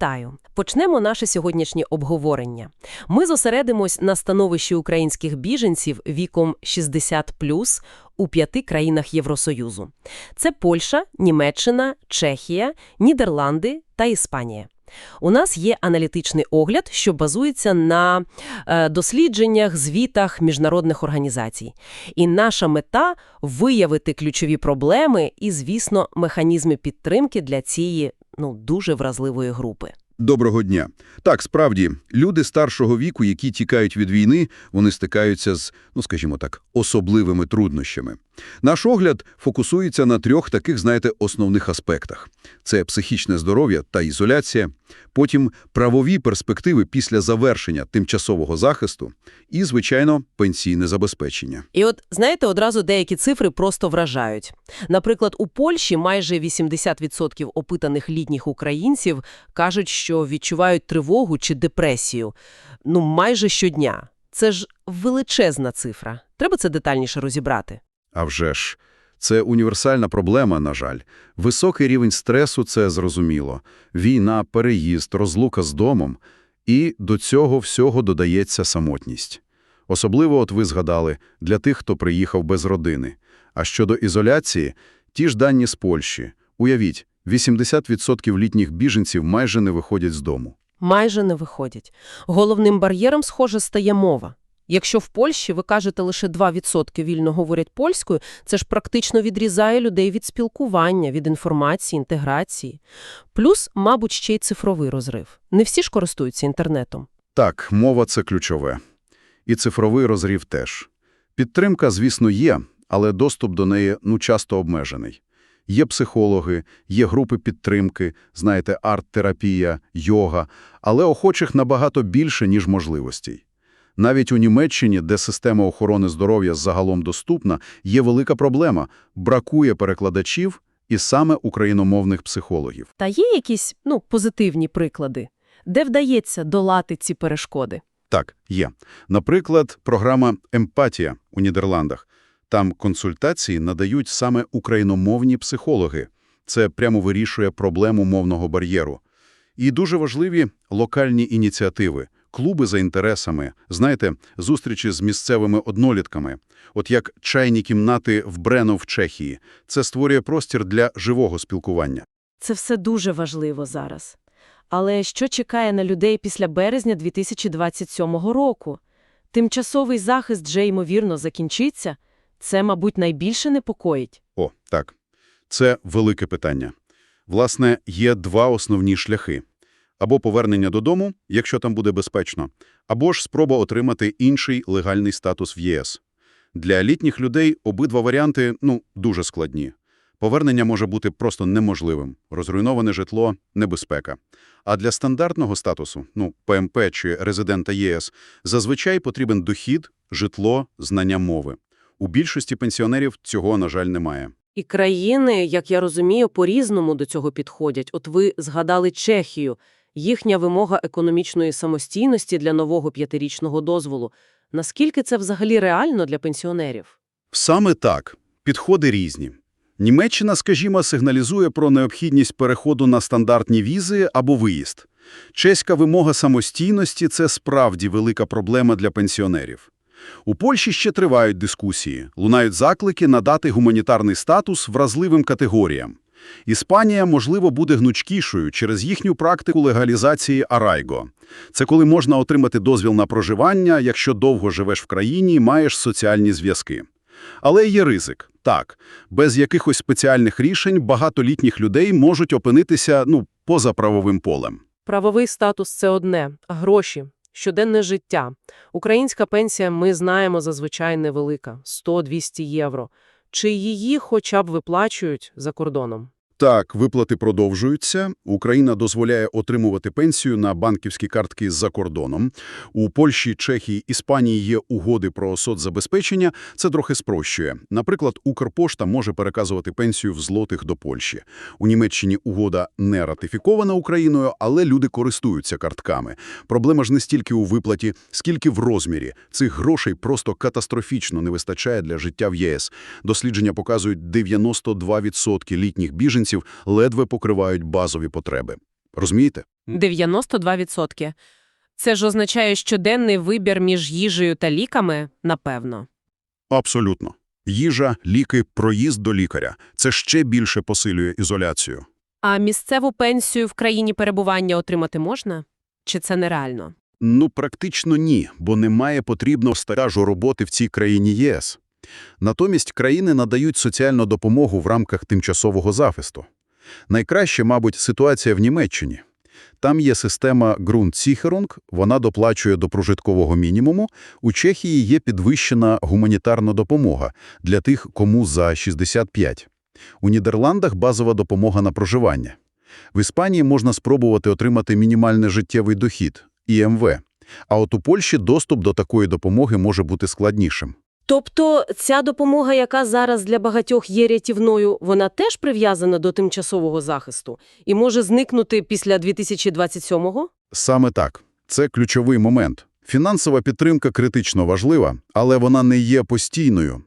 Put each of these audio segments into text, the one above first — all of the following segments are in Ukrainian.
Вітаю! Почнемо наше сьогоднішнє обговорення. Ми зосередимось на становищі українських біженців віком 60+, у п'яти країнах Євросоюзу. Це Польща, Німеччина, Чехія, Нідерланди та Іспанія. У нас є аналітичний огляд, що базується на е, дослідженнях, звітах міжнародних організацій. І наша мета – виявити ключові проблеми і, звісно, механізми підтримки для цієї ну, дуже вразливої групи. Доброго дня. Так, справді, люди старшого віку, які тікають від війни, вони стикаються з, ну скажімо так, особливими труднощами. Наш огляд фокусується на трьох таких, знаєте, основних аспектах. Це психічне здоров'я та ізоляція, потім правові перспективи після завершення тимчасового захисту і, звичайно, пенсійне забезпечення. І от, знаєте, одразу деякі цифри просто вражають. Наприклад, у Польщі майже 80% опитаних літніх українців кажуть, що відчувають тривогу чи депресію. Ну, майже щодня. Це ж величезна цифра. Треба це детальніше розібрати. А вже ж, це універсальна проблема, на жаль. Високий рівень стресу – це зрозуміло. Війна, переїзд, розлука з домом. І до цього всього додається самотність. Особливо, от ви згадали, для тих, хто приїхав без родини. А щодо ізоляції, ті ж дані з Польщі. Уявіть, 80% літніх біженців майже не виходять з дому. Майже не виходять. Головним бар'єром, схоже, стає мова. Якщо в Польщі ви кажете лише 2% вільно говорять польською, це ж практично відрізає людей від спілкування, від інформації, інтеграції. Плюс, мабуть, ще й цифровий розрив. Не всі ж користуються інтернетом. Так, мова – це ключове. І цифровий розрів теж. Підтримка, звісно, є, але доступ до неї ну, часто обмежений. Є психологи, є групи підтримки, знаєте, арт-терапія, йога, але охочих набагато більше, ніж можливостей. Навіть у Німеччині, де система охорони здоров'я загалом доступна, є велика проблема – бракує перекладачів і саме україномовних психологів. Та є якісь, ну, позитивні приклади, де вдається долати ці перешкоди? Так, є. Наприклад, програма «Емпатія» у Нідерландах. Там консультації надають саме україномовні психологи. Це прямо вирішує проблему мовного бар'єру. І дуже важливі локальні ініціативи, клуби за інтересами, знаєте, зустрічі з місцевими однолітками. От як чайні кімнати в Брено в Чехії. Це створює простір для живого спілкування. Це все дуже важливо зараз. Але що чекає на людей після березня 2027 року? Тимчасовий захист вже, ймовірно, закінчиться? Це, мабуть, найбільше непокоїть. О, так. Це велике питання. Власне, є два основні шляхи. Або повернення додому, якщо там буде безпечно, або ж спроба отримати інший легальний статус в ЄС. Для літніх людей обидва варіанти, ну, дуже складні. Повернення може бути просто неможливим. Розруйноване житло – небезпека. А для стандартного статусу, ну, ПМП чи резидента ЄС, зазвичай потрібен дохід, житло, знання мови. У більшості пенсіонерів цього, на жаль, немає. І країни, як я розумію, по-різному до цього підходять. От ви згадали Чехію. Їхня вимога економічної самостійності для нового п'ятирічного дозволу. Наскільки це взагалі реально для пенсіонерів? Саме так. Підходи різні. Німеччина, скажімо, сигналізує про необхідність переходу на стандартні візи або виїзд. Чеська вимога самостійності – це справді велика проблема для пенсіонерів. У Польщі ще тривають дискусії, лунають заклики надати гуманітарний статус вразливим категоріям. Іспанія, можливо, буде гнучкішою через їхню практику легалізації арайго. Це коли можна отримати дозвіл на проживання, якщо довго живеш в країні і маєш соціальні зв'язки. Але є ризик. Так, без якихось спеціальних рішень багато літніх людей можуть опинитися, ну, поза правовим полем. Правовий статус – це одне, а гроші – щоденне життя. Українська пенсія, ми знаємо, зазвичай невелика – 100-200 євро. Чи її хоча б виплачують за кордоном? Так, виплати продовжуються. Україна дозволяє отримувати пенсію на банківські картки за кордоном. У Польщі, Чехії, Іспанії є угоди про соцзабезпечення. Це трохи спрощує. Наприклад, Укрпошта може переказувати пенсію в злотих до Польщі. У Німеччині угода не ратифікована Україною, але люди користуються картками. Проблема ж не стільки у виплаті, скільки в розмірі. Цих грошей просто катастрофічно не вистачає для життя в ЄС. Дослідження показують, 92% літніх біженців ледве покривають базові потреби. Розумієте? 92%. Це ж означає щоденний вибір між їжею та ліками, напевно. Абсолютно. Їжа, ліки, проїзд до лікаря – це ще більше посилює ізоляцію. А місцеву пенсію в країні перебування отримати можна? Чи це нереально? Ну, практично ні, бо немає потрібного стажу роботи в цій країні ЄС. Натомість країни надають соціальну допомогу в рамках тимчасового захисту. Найкраще, мабуть, ситуація в Німеччині. Там є система Grundsicherung, вона доплачує до прожиткового мінімуму. У Чехії є підвищена гуманітарна допомога для тих, кому за 65. У Нідерландах базова допомога на проживання. В Іспанії можна спробувати отримати мінімальний життєвий дохід – ІМВ. А от у Польщі доступ до такої допомоги може бути складнішим. Тобто ця допомога, яка зараз для багатьох є рятівною, вона теж прив'язана до тимчасового захисту і може зникнути після 2027-го? Саме так. Це ключовий момент. Фінансова підтримка критично важлива, але вона не є постійною.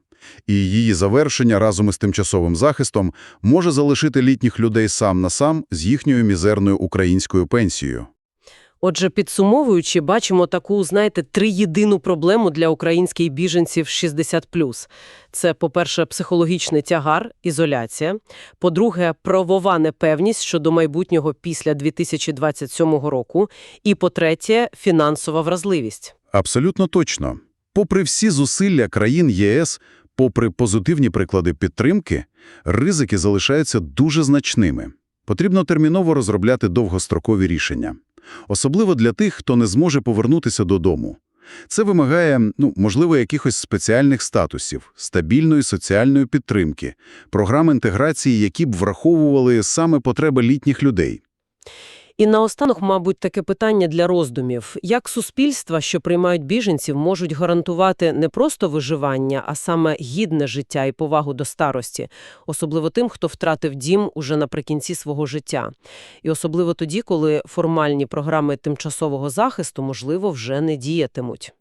І її завершення разом із тимчасовим захистом може залишити літніх людей сам на сам з їхньою мізерною українською пенсією. Отже, підсумовуючи, бачимо таку, знаєте, триєдину проблему для українських біженців 60+. Це, по-перше, психологічний тягар, ізоляція. По-друге, правова непевність щодо майбутнього після 2027 року. І, по-третє, фінансова вразливість. Абсолютно точно. Попри всі зусилля країн ЄС, попри позитивні приклади підтримки, ризики залишаються дуже значними. Потрібно терміново розробляти довгострокові рішення. Особливо для тих, хто не зможе повернутися додому. Це вимагає, ну, можливо, якихось спеціальних статусів, стабільної соціальної підтримки, програм інтеграції, які б враховували саме потреби літніх людей. І наостанок, мабуть, таке питання для роздумів. Як суспільства, що приймають біженців, можуть гарантувати не просто виживання, а саме гідне життя і повагу до старості, особливо тим, хто втратив дім уже наприкінці свого життя. І особливо тоді, коли формальні програми тимчасового захисту, можливо, вже не діятимуть.